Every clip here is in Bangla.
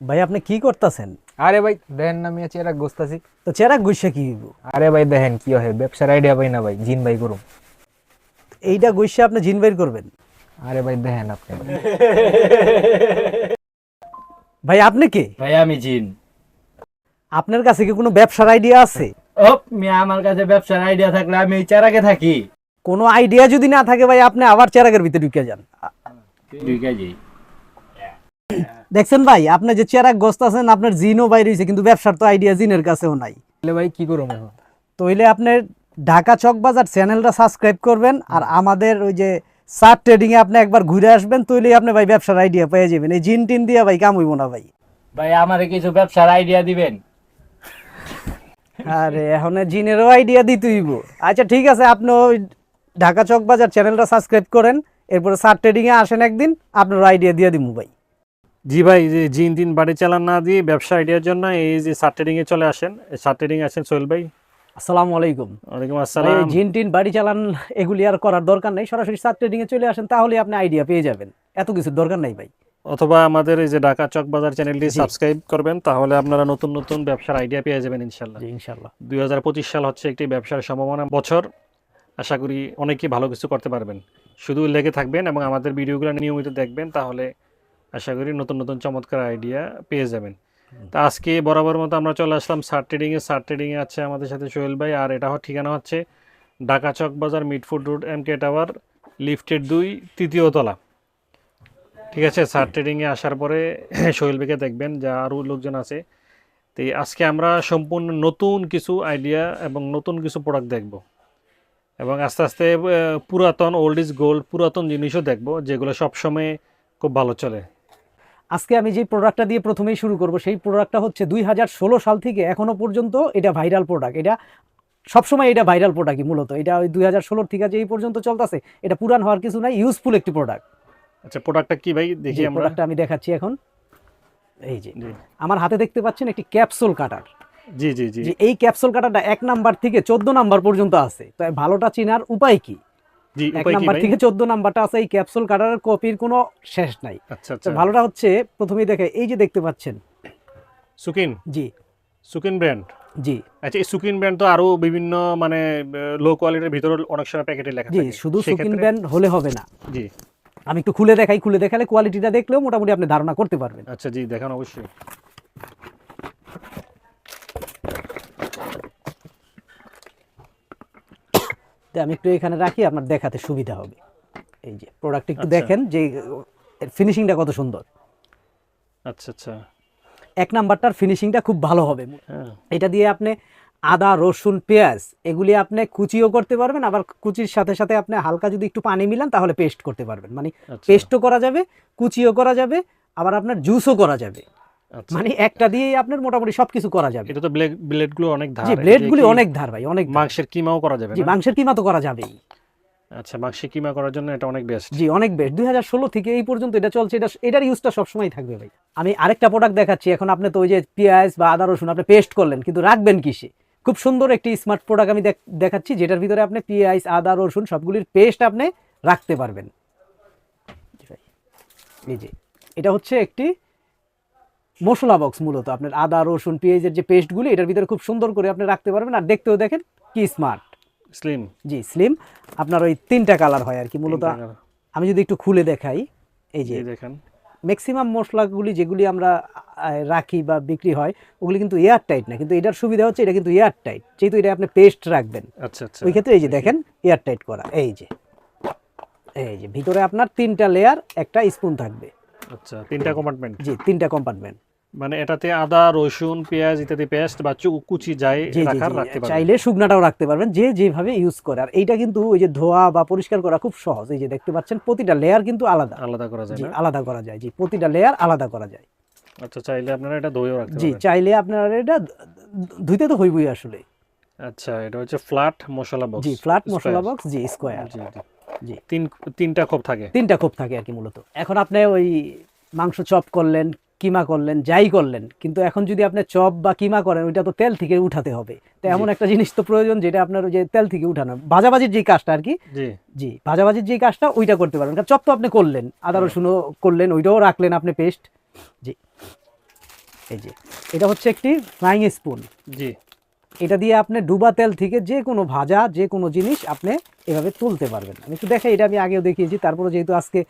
ভাই আপনি কি করতেছেন? আরে ভাই দেখেন না মিয়া চেরা গোস্তাছি তো চেরাক গুইসা কি হইব? আরে ভাই দেখেন কি হয় ব্যবসার আইডিয়া পাই না ভাই জিন ভাই করুম। এইটা গুইসা আপনি জিন বের করবেন? আরে ভাই দেখেন আপনি। ভাই আপনি কে? ভাই আমি জিন। আপনার কাছে কি কোনো ব্যবসার আইডিয়া আছে? ও মিয়া আমার কাছে ব্যবসার আইডিয়া থাকলে আমি এই চারাকে থাকি। কোনো আইডিয়া যদি না থাকে ভাই আপনি আবার চেরাকের ভিতরে ঢুকে যান। দুই কেজি দেখছেন ভাই আপনি যে চেরাক গোস্ত আছেন আপনার জিনও বাইরে হয়েছে কিন্তু ব্যবসার তো আইডিয়া জিনের কাছেও নাই। তাহলে ভাই কি করুম এখন? তো হইলে আপনি ঢাকা চক বাজার চ্যানেলটা সাবস্ক্রাইব করবেন আর আমাদের ওই যে সার ট্রেডিং এ আপনি একবার ঘুরে আসবেন তৈলে আপনি ভাই ব্যবসার আইডিয়া পেয়ে যাবেন। এই জিন টিন দিয়ে ভাই কাম হইব না ভাই। ভাই আমারে কিছু ব্যবসার আইডিয়া দিবেন? আরে এখন জিনেরও আইডিয়া দিতে হইব। আচ্ছা ঠিক আছে আপনি ওই ঢাকা চক বাজার চ্যানেলটা সাবস্ক্রাইব করেন এরপরে সার ট্রেডিং এ আসেন একদিন আপনার আইডিয়া দিয়ে দিমু ভাই। জি ভাই যে জিন তিন বাড়ি চালান না দিয়ে ব্যবসা আইডিয়ার জন্য এই যে এ চলে আসেন। সার ট্রেডিং আসেন সোহেল ভাই। আসসালামু আলাইকুম। ওয়ালাইকুম আসসালাম। এই জিন টিন বাড়ি চালান এগুলি আর করার দরকার নেই। সরাসরি এ চলে আসেন তাহলে আপনি আইডিয়া পেয়ে যাবেন। এত কিছু দরকার নাই ভাই। অথবা আমাদের এই যে ঢাকা চক বাজার চ্যানেলটি সাবস্ক্রাইব করবেন তাহলে আপনারা নতুন নতুন ব্যবসার আইডিয়া পেয়ে যাবেন ইনশাল্লাহ। ইনশাল্লাহ। দুই হাজার পঁচিশ সাল হচ্ছে একটি ব্যবসার সম্ভাবনা বছর। আশা করি অনেকেই ভালো কিছু করতে পারবেন। শুধু লেগে থাকবেন এবং আমাদের ভিডিওগুলো নিয়মিত দেখবেন তাহলে আশা করি নতুন নতুন চমৎকার আইডিয়া পেয়ে যাবেন। তা আজকে বরাবর মতো আমরা চলে আসলাম সার ট্রেডিংয়ে সার ট্রেডিংয়ে আছে আমাদের সাথে সোহেল ভাই আর এটা ঠিকানা হচ্ছে Dhaka Chawkbazar Mitford road M K tower, লিফটের দুই, তৃতীয় তলা। ঠিক আছে, সার ট্রেডিংয়ে আসার পরে সোহেল ভাইকে দেখবেন, যা আরও লোকজন আছে। তো আজকে আমরা সম্পূর্ণ নতুন কিছু আইডিয়া এবং নতুন কিছু প্রোডাক্ট দেখব। এবং আস্তে আস্তে পুরাতন ওল্ড ইজ গোল্ড পুরাতন জিনিসও দেখব, যেগুলো সবসময় খুব ভালো চলে। আজকে আমি যে প্রোডাক্টটা দিয়ে প্রথমেই শুরু করব সেই প্রোডাক্টটা হচ্ছে দুই হাজার ষোলো সাল থেকে এখনও পর্যন্ত এটা ভাইরাল প্রোডাক্ট এটা সবসময় এটা ভাইরাল প্রোডাক্টই মূলত। এটা ওই দুই হাজার ষোলোর থেকে যে এই পর্যন্ত চলতেছে এটা পুরান হওয়ার কিছু নাই ইউজফুল একটি প্রোডাক্ট আচ্ছা প্রোডাক্টটা কি ভাই? দেখি আমরা। প্রোডাক্টটা আমি দেখাচ্ছি এখন। এই যে আমার হাতে দেখতে পাচ্ছেন একটি ক্যাপসুল কাটার জি জি জি। এই ক্যাপসুল কাটারটা এক নাম্বার থেকে চোদ্দ নাম্বার পর্যন্ত আছে। তো ভালোটা চেনার উপায় কি? এক নাম্বার থেকে চোদ্দ নাম্বারটা আছে এই ক্যাপসুল কাটারের কপির কোনো শেষ নাই। আচ্ছা আচ্ছা। ভালোটা হচ্ছে প্রথমেই দেখে এই যে দেখতে পাচ্ছেন। সুকিন? জি। সুকিন ব্র্যান্ড জি। আচ্ছা এই সুকিন ব্র্যান্ড তো আরও বিভিন্ন মানে লো কোয়ালিটির ভিতরে অনেক সময় প্যাকেটে লেখা থাকে। শুধু সুকিন ব্যান্ড হলে হবে না। জি। আমি একটু খুলে দেখাই খুলে দেখালে কোয়ালিটিটা দেখলেও মোটামুটি আপনি ধারণা করতে পারবেন। আচ্ছা জি দেখান অবশ্যই। তো আমি একটু এখানে রাখি আপনার দেখাতে সুবিধা হবে। এই যে প্রোডাক্ট একটু আচ্ছা। দেখেন যে ফিনিশিংটা কত সুন্দর। আচ্ছা আচ্ছা। এক নাম্বারটার ফিনিশিংটা খুব ভালো হবে। হ্যাঁ। এটা দিয়ে আপনি আদা রসুন পেঁয়াজ এগুলি আপনি কুচিও করতে পারবেন আবার কুচির সাথে সাথে আপনি হালকা যদি একটু পানি মিলান তাহলে পেস্ট করতে পারবেন। মানে আচ্ছা। পেস্টও করা যাবে কুচিও করা যাবে আবার আপনার জুসও করা যাবে। আচ্ছা মানে একটা দিয়েই আপনার মোটামুটি সবকিছু করা যাবে। এটা তো ব্লেড ব্লেডগুলো অনেক ধার জি এটা ব্লেডগুলি কি অনেক ধার ভাই অনেক মাংসের কিমাও করা যাবে জি মাংসের কিমা তো করা যাবেই। আচ্ছা মাংসের কিমা করার জন্য এটা অনেক বেস্ট জি অনেক হাজার ষোলো থেকে এই পর্যন্ত এটা চলছে এটা এটার ইউজটা সবসময় থাকবে ভাই। আমি আরেকটা প্রোডাক্ট দেখাচ্ছি এখন আপনি তো ওই যে পেঁয়াজ বা আদা রসুন আপনি পেস্ট করলেন কিন্তু রাখবেন কিসে? খুব সুন্দর একটি স্মার্ট প্রোডাক্ট আমি দেখাচ্ছি যেটার ভিতরে আপনি পেঁয়াজ আদা রসুন সবগুলির পেস্ট আপনি রাখতে পারবেন। এই যে এটা হচ্ছে একটি মশলা বক্স মূলত। আপনার আদা রসুন পেঁয়াজের যে পেস্টগুলি এটার ভিতরে খুব সুন্দর করে আপনি রাখতে পারবেন। আর দেখতেও দেখেন কি স্মার্ট স্লিম জি স্লিম আপনার ওই তিনটা কালার হয় আর কি মূলত আমি যদি একটু খুলে দেখাই এই যে দেখেন। ম্যাক্সিমাম মশলাগুলি যেগুলি আমরা রাখি বা বিক্রি হয় ওগুলি কিন্তু এয়ার টাইট না। কিন্তু এটার সুবিধা হচ্ছে এটা কিন্তু এয়ার টাইট যেহেতু এটা আপনি পেস্ট রাখবেন। আচ্ছা আচ্ছা। ওই ক্ষেত্রে এই যে দেখেন এয়ার টাইট করা। এই যে এই যে ভিতরে আপনার তিনটা লেয়ার একটা স্পুন থাকবে। আচ্ছা তিনটা কম্পার্টমেন্ট জি তিনটা কম্পার্টমেন্ট মানে এটাতে আদা রসুন পেঁয়াজ ইত্যাদি পেস্ট বা কুচি যাই রাখার রাখতে পারবেন। চাইলে শুকনাটাও রাখতে পারবেন যে যেভাবে ইউজ করে। আর এইটা কিন্তু ওই যে ধোয়া বা পরিষ্কার করা খুব সহজ। এই যে দেখতে পাচ্ছেন প্রতিটা লেয়ার কিন্তু আলাদা। আলাদা করা যায় আলাদা করা যায়। জি প্রতিটা লেয়ার আলাদা করা যায়। আচ্ছা চাইলে আপনারা এটা দইও রাখতে জি চাইলে আপনারা এটা ধুইতে তো হইবই আসলে। আচ্ছা এটা হচ্ছে ফ্ল্যাট মশলা বক্স জি ফ্ল্যাট মশলা বক্স জি স্কোয়ার জি। তিন তিনটা খোপ থাকে। তিনটা খোপ থাকে আর কি মূলত। এখন আপনি ওই মাংস চপ করলেন কিমা করলেন যাই করলেন কিন্তু এখন যদি আপনি চপ বা কিমা করেন ওইটা তো তেল থেকে উঠাতে হবে। তো এমন একটা জিনিস তো প্রয়োজন যেটা আপনার ওই যে তেল থেকে উঠানো। ভাজাভাজির যে কাজটা আর কি জি। ভাজাভাজির যে কাজটা ওইটা করতে পারবেন। কারণ চপ তো আপনি করলেন আদা রসুনও করলেন ওইটাও রাখলেন আপনি পেস্ট। জি। এই যে এটা হচ্ছে একটি ফ্রাইং স্পুন। জি। এটা দিয়ে আপনি ডুবা তেল থেকে যে কোনো ভাজা যে কোনো জিনিস আপনি এভাবে তুলতে পারবেন। আমি একটু দেখাই এটা আমি আগেও দেখিয়েছি তারপরে যেহেতু আজকে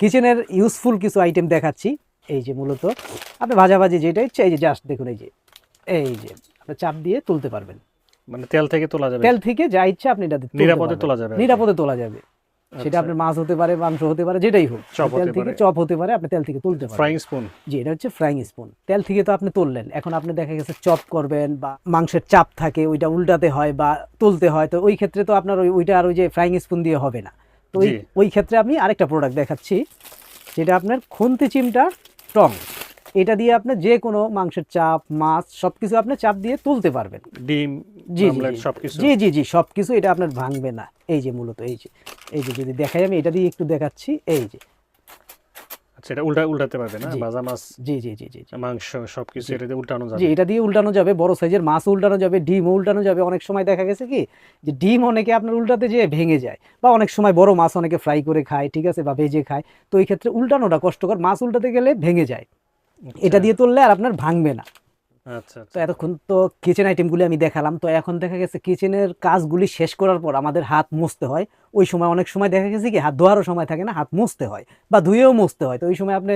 কিচেনের ইউজফুল কিছু আইটেম দেখাচ্ছি এই যে মূলত আপনি ভাজাভাজি যেটা ইচ্ছে এই যে জাস্ট দেখুন এই যে এই যে আপনি চাপ দিয়ে তুলতে পারবেন। মানে তেল থেকে তোলা যাবে। তেল থেকে যা ইচ্ছা আপনি এটা নিরাপদে তোলা যাবে নিরাপদে তোলা যাবে। সেটা আচ্ছা। আপনার মাছ হতে পারে মাংস হতে পারে যেটাই হোক। চপ তেল থেকে। চপ হতে পারে আপনি তেল থেকে তুলতে পারেন ফ্রাইং স্পুন। জি এটা হচ্ছে ফ্রাইং স্পুন। তেল থেকে তো আপনি তুললেন। এখন আপনি দেখা গেছে চপ করবেন বা মাংসের চাপ থাকে ওইটা উল্টাতে হয় বা তুলতে হয় তো ওই ক্ষেত্রে তো আপনার ওইটা আর ওই যে ফ্রাইং স্পুন দিয়ে হবে না। তো ওই ওই ক্ষেত্রে আমি আরেকটা প্রোডাক্ট দেখাচ্ছি যেটা আপনার খুন্তি চিমটা টং। এটা দিয়ে আপনি যে কোনো মাংসের চাপ মাছ সব কিছু আপনি চাপ দিয়ে তুলতে পারবেন। ডিম জি জি, জি। সবকিছু। জি জি জি সব কিছু এটা আপনার ভাঙবে না। এই যে মূলত এই যে এই যে যদি দেখাই আমি এটা দিয়ে একটু দেখাচ্ছি এই যে। উল্টা উল্টাতে পারবে না? ভাজা মাছ জি জি জি জি জি। মাংস সবকিছু এটা দিয়ে উল্টানো জি যাবে। এটা দিয়ে উল্টানো যাবে বড় সাইজের মাছ উল্টানো যাবে ডিমও উল্টানো যাবে। অনেক সময় দেখা গেছে কি যে ডিম অনেকে আপনার উল্টাতে যেয়ে ভেঙে যায় বা অনেক সময় বড় মাছ অনেকে ফ্রাই করে খায় ঠিক আছে বা ভেজে খায়। তো এই ক্ষেত্রে উল্টানোটা কষ্টকর মাছ উল্টাতে গেলে ভেঙে যায়। এটা দিয়ে তুললে আর আপনার ভাঙবে না। আচ্ছা তো এতক্ষণ তো কিচেন আইটেমগুলি আমি দেখালাম। তো এখন দেখা গেছে কিচেনের কাজগুলি শেষ করার পর আমাদের হাত মুছতে হয়। ওই সময় অনেক সময় দেখা গেছে কি হাত ধোয়ারও সময় থাকে না হাত মুছতে হয় বা ধুয়েও মুছতে হয়। তো ওই সময় আপনি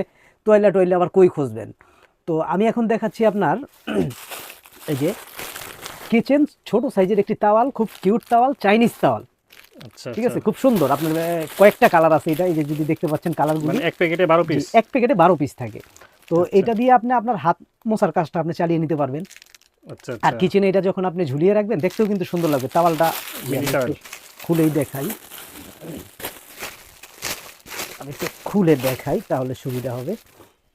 টয়লা টয়লা আবার কই খুঁজবেন? তো আমি এখন দেখাচ্ছি আপনার এই যে কিচেন ছোট সাইজের একটি তাওয়াল খুব কিউট তাওয়াল চাইনিজ তাওয়াল আচ্ছা ঠিক আছে? খুব সুন্দর। আপনার কয়েকটা কালার আছে এটা। এই যে যদি দেখতে পাচ্ছেন কালারগুলি মানে এক প্যাকেটে বারো পিস এক প্যাকেটে বারো পিস থাকে। তো আচ্ছা। এটা দিয়ে আপনি আপনার হাত মোছার কাজটা আপনি চালিয়ে নিতে পারবেন। আচ্ছা আর আচ্ছা। কিচেনে এটা যখন আপনি ঝুলিয়ে রাখবেন দেখতেও কিন্তু সুন্দর লাগবে। তাওয়ালটা খুলেই দেখাই। আমি একটু খুলে দেখাই তাহলে সুবিধা হবে।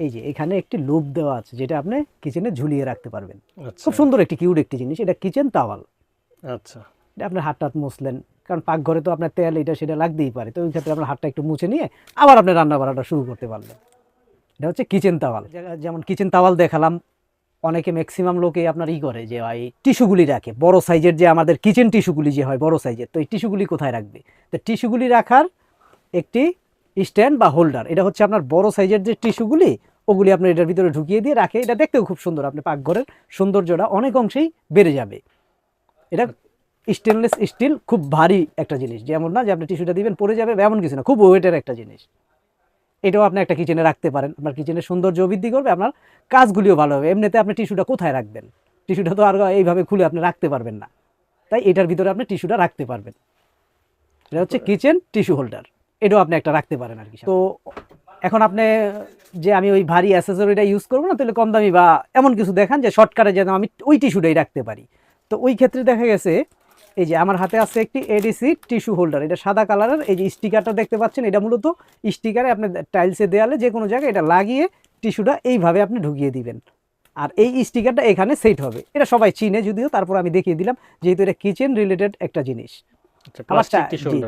এই যে এখানে একটি লুপ দেওয়া আছে যেটা আপনি কিচেনে ঝুলিয়ে রাখতে পারবেন। আচ্ছা। খুব সুন্দর একটি কিউট একটি জিনিস এটা কিচেন তাওয়াল আচ্ছা। এটা আপনার হাত টাত মুছলেন কারণ পাকঘরে তো আপনার তেল এটা সেটা লাগতেই পারে। তো ওই ক্ষেত্রে আপনার হাতটা একটু মুছে নিয়ে আবার আপনি রান্না বাড়াটা শুরু করতে পারলেন। এটা হচ্ছে কিচেন তাওয়াল যেমন কিচেন তাওয়াল দেখালাম, অনেকে ম্যাক্সিমাম লোকে আপনার ই করে যে, ভাই টিস্যুগুলি রাখে। বড় সাইজের যে আমাদের কিচেন টিস্যুগুলি যে হয়, বড় সাইজের তো এই টিস্যুগুলি কোথায় রাখবে? তো টিস্যুগুলি রাখার একটি স্ট্যান্ড বা হোল্ডার এটা হচ্ছে আপনার বড় সাইজের যে টিস্যুগুলি ওগুলি আপনি এটার ভিতরে ঢুকিয়ে দিয়ে রাখে। এটা দেখতেও খুব সুন্দর, আপনি পাকঘরের সৌন্দর্যটা অনেক অংশেই বেড়ে যাবে। এটা স্টেনলেস স্টিল খুব ভারী একটা জিনিস। যেমন না যে, আপনি টিস্যুটা দিবেন, পড়ে যাবে এমন কিছু না, খুব ওয়েটের একটা জিনিস। এটাও আপনি একটা কিচেনে রাখতে পারেন। আপনার কিচেনের সৌন্দর্য বৃদ্ধি করবে আপনার কাজগুলিও ভালো হবে। এমনিতে আপনি টিস্যুটা কোথায় রাখবেন? টিস্যুটা তো আর এইভাবে খুলে আপনি রাখতে পারবেন না। তাই এটার ভিতরে আপনি টিস্যুটা রাখতে পারবেন। এটা হচ্ছে কিচেন টিস্যু হোল্ডার এটাও আপনি একটা রাখতে পারেন আর কি তো এখন আপনি যে আমি ওই ভারী অ্যাসেসরিটা ইউজ করব না তাহলে কম দামি বা এমন কিছু দেখান যে শর্টকাটে যেন আমি ওই টিস্যুটাই রাখতে পারি। তো ওই ক্ষেত্রে দেখা গেছে এই যে আমার হাতে আছে একটি এডিসি টিস্যু হোল্ডার এটা সাদা কালারের এই যে স্টিকারটা দেখতে পাচ্ছেন এটা মূলত স্টিকারে আপনি টাইলসে দেয়ালে যে কোনো জায়গায় এটা লাগিয়ে টিস্যুটা এইভাবে আপনি ঢুকিয়ে দিবেন। আর এই স্টিকারটা এখানে সেট হবে। এটা সবাই চিনে যদিও তারপর আমি দেখিয়ে দিলাম যেহেতু এটা কিচেন রিলেটেড একটা জিনিস।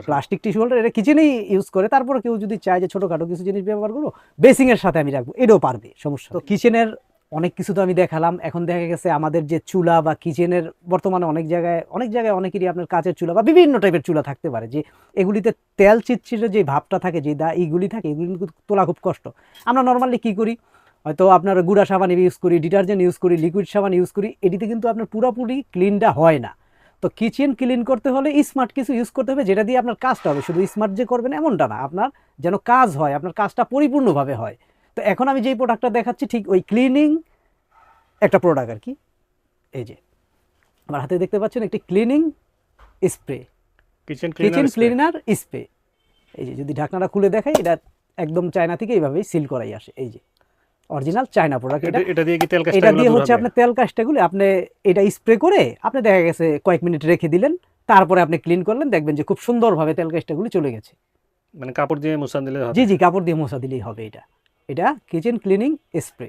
প্লাস্টিক টিস্যু হোল্ডার এটা কিচেনেই ইউজ করে তারপর কেউ যদি চায় যে ছোটোখাটো কিছু জিনিস ব্যবহার করব বেসিং এর সাথে আমি রাখব এটাও পারবে সমস্যা তো কিচেনের অনেক কিছু তো আমি দেখালাম। এখন দেখা গেছে আমাদের যে চুলা বা কিচেনের বর্তমানে অনেক জায়গায় অনেক জায়গায় অনেকেরই আপনার কাঁচের চুলা বা বিভিন্ন টাইপের চুলা থাকতে পারে। যে এগুলিতে তেল চিটচিটে যে ভাবটা থাকে, যে দা এইগুলি থাকে, এগুলি তোলা খুব কষ্ট। আমরা নর্মালি কি করি? হয়তো আপনার গুঁড়া সাবান ইউজ করি ডিটারজেন্ট ইউজ করি লিকুইড সাবান ইউজ করি, এটিতে কিন্তু আপনার পুরোপুরি ক্লিনটা হয় না। তো কিচেন ক্লিন করতে হলে স্মার্ট কিছু ইউজ করতে হবে, যেটা দিয়ে আপনার কাজটা হবে। শুধু স্মার্ট যে করবেন এমনটা না, আপনার যেন কাজ হয়, আপনার কাজটা পরিপূর্ণভাবে হয়। তো এখন আমি যেই প্রোডাক্টটা দেখাচ্ছি ঠিক ওই ক্লিনিং একটা প্রোডাক্ট আর কি। এই যে আমার হাতে দেখতে পাচ্ছেন একটি cleaning spray kitchen kitchen cleaner spray এই যে যদি ঢাকনাটা খুলে দেখাই এটা একদম চায়না থেকে এইভাবেই সিল করাই আসে। এই যে অরিজিনাল চায়না প্রোডাক্ট এটা এটা। দিয়ে কি তেল এটা দিয়ে হচ্ছে আপনার তেল কাজটাগুলো আপনি এটা স্প্রে করে আপনি দেখা গেছে কয়েক মিনিট রেখে দিলেন তারপরে আপনি ক্লিন করলেন দেখবেন যে খুব সুন্দরভাবে তেল কাজটাগুলো চলে গেছে। মানে কাপড় দিয়ে মুছান দিলে হবে। জি জি কাপড় দিয়ে মোছা দিলেই হবে এটা। এটা কিচেন ক্লিনিং স্প্রে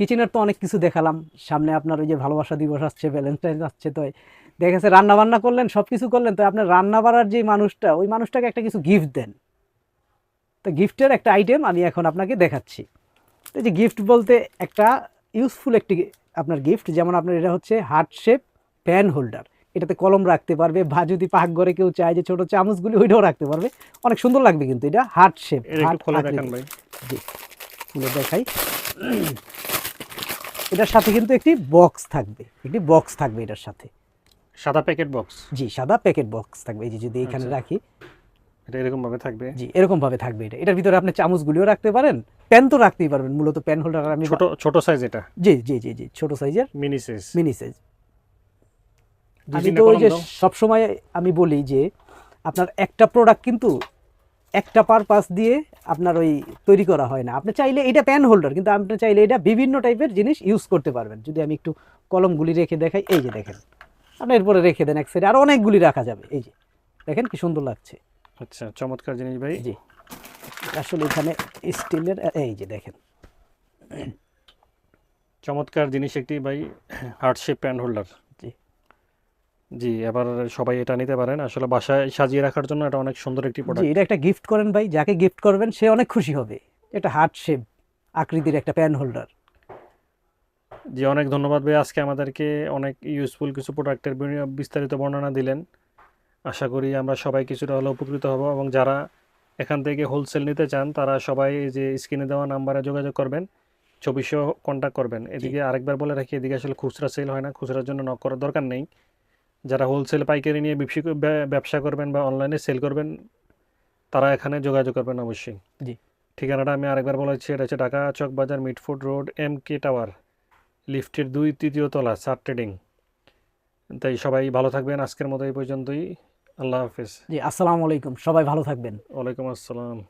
কিচেনের তো অনেক কিছু দেখালাম। সামনে আপনার ওই যে ভালোবাসা দিবস আসছে ভ্যালেন্টাইন আসছে তো দেখা গেছে রান্না বান্না করলেন সব কিছু করলেন তো আপনার রান্না বাড়ার যে মানুষটা ওই মানুষটাকে একটা কিছু গিফট দেন। তো গিফটের একটা আইটেম আমি এখন আপনাকে দেখাচ্ছি। তো যে গিফট বলতে একটা ইউজফুল একটি আপনার গিফট যেমন আপনার এটা হচ্ছে হার্ট শেপ প্যান হোল্ডার এটাতে কলম রাখতে পারবে বা যদি পাকঘরে কেউ চায় যে ছোটো চামচগুলি ওইটাও রাখতে পারবে। অনেক সুন্দর লাগবে কিন্তু এটা হার্ট শেপ খোলা জি। খুলে দেখাই। এটার সাথে কিন্তু একটি বক্স থাকবে। একটি বক্স থাকবে এটার সাথে। সাদা প্যাকেট বক্স জি সাদা প্যাকেট বক্স থাকবে। এই যে যদি এখানে আচ্ছা। রাখি। এটা এরকম ভাবে থাকবে? জি এরকম ভাবে থাকবে এটা। এটার ভিতরে আপনি চামচগুলিও রাখতে পারেন। পেন তো রাখতেই পারবেন। মূলত পেন হোল্ডার আমি ছোট ছোট সাইজ এটা? জি জি জি জি ছোট সাইজের মিনি সাইজ মিনি সাইজ আমি তো ওই যে। সবসময় আমি বলি যে আপনার একটা প্রোডাক্ট কিন্তু একটা পারপাস দিয়ে আপনার ওই তৈরি করা হয় না। আপনি চাইলে এটা প্যান হোল্ডার কিন্তু আপনি চাইলে এটা বিভিন্ন টাইপের জিনিস ইউজ করতে পারবেন। যদি আমি একটু কলমগুলি রেখে দেখাই এই যে দেখেন। আপনি এরপরে রেখে দেন এক সাইডে আরও অনেকগুলি রাখা যাবে। এই যে দেখেন কি সুন্দর লাগছে। আচ্ছা চমৎকার জিনিস ভাই। জি। আসলে এখানে স্টিলের এই যে দেখেন। চমৎকার জিনিস একটি ভাই হার্ট শেপ প্যান্ট হোল্ডার জি। এবার সবাই এটা নিতে পারেন। আসলে বাসায় সাজিয়ে রাখার জন্য এটা অনেক সুন্দর একটি প্রোডাক্ট এটা একটা গিফট করেন ভাই যাকে গিফট করবেন সে অনেক খুশি হবে। এটা হার্ট শেপ আকৃতির একটা প্যান হোল্ডার জি অনেক ধন্যবাদ ভাই আজকে আমাদেরকে অনেক ইউজফুল কিছু প্রোডাক্টের বিস্তারিত বর্ণনা দিলেন। আশা করি আমরা সবাই কিছুটা হলে উপকৃত হব এবং যারা এখান থেকে হোলসেল নিতে চান তারা সবাই যে স্ক্রিনে দেওয়া নাম্বারে যোগাযোগ করবেন ছবিশো কন্ট্যাক্ট করবেন। এদিকে আরেকবার বলে রাখি এদিকে আসলে খুচরা সেল হয় না খুচরার জন্য নক করার দরকার নেই। যারা হোলসেল পাইকারি নিয়ে ব্যবসা- ব্যবসা করবেন বা অনলাইনে সেল করবেন তারা এখানে যোগাযোগ করবেন অবশ্যই। জি। ঠিকানাটা আমি আরেকবার বলেছি এটা হচ্ছে Dhaka Chawkbazar Mitford road M K tower লিফটের দুই তৃতীয় তলা সার ট্রেডিং তাই সবাই ভালো থাকবেন আজকের মতো এই পর্যন্তই। আল্লাহ হাফেজ। জি আসসালামু আলাইকুম সবাই ভালো থাকবেন। ওয়ালাইকুম আসসালাম।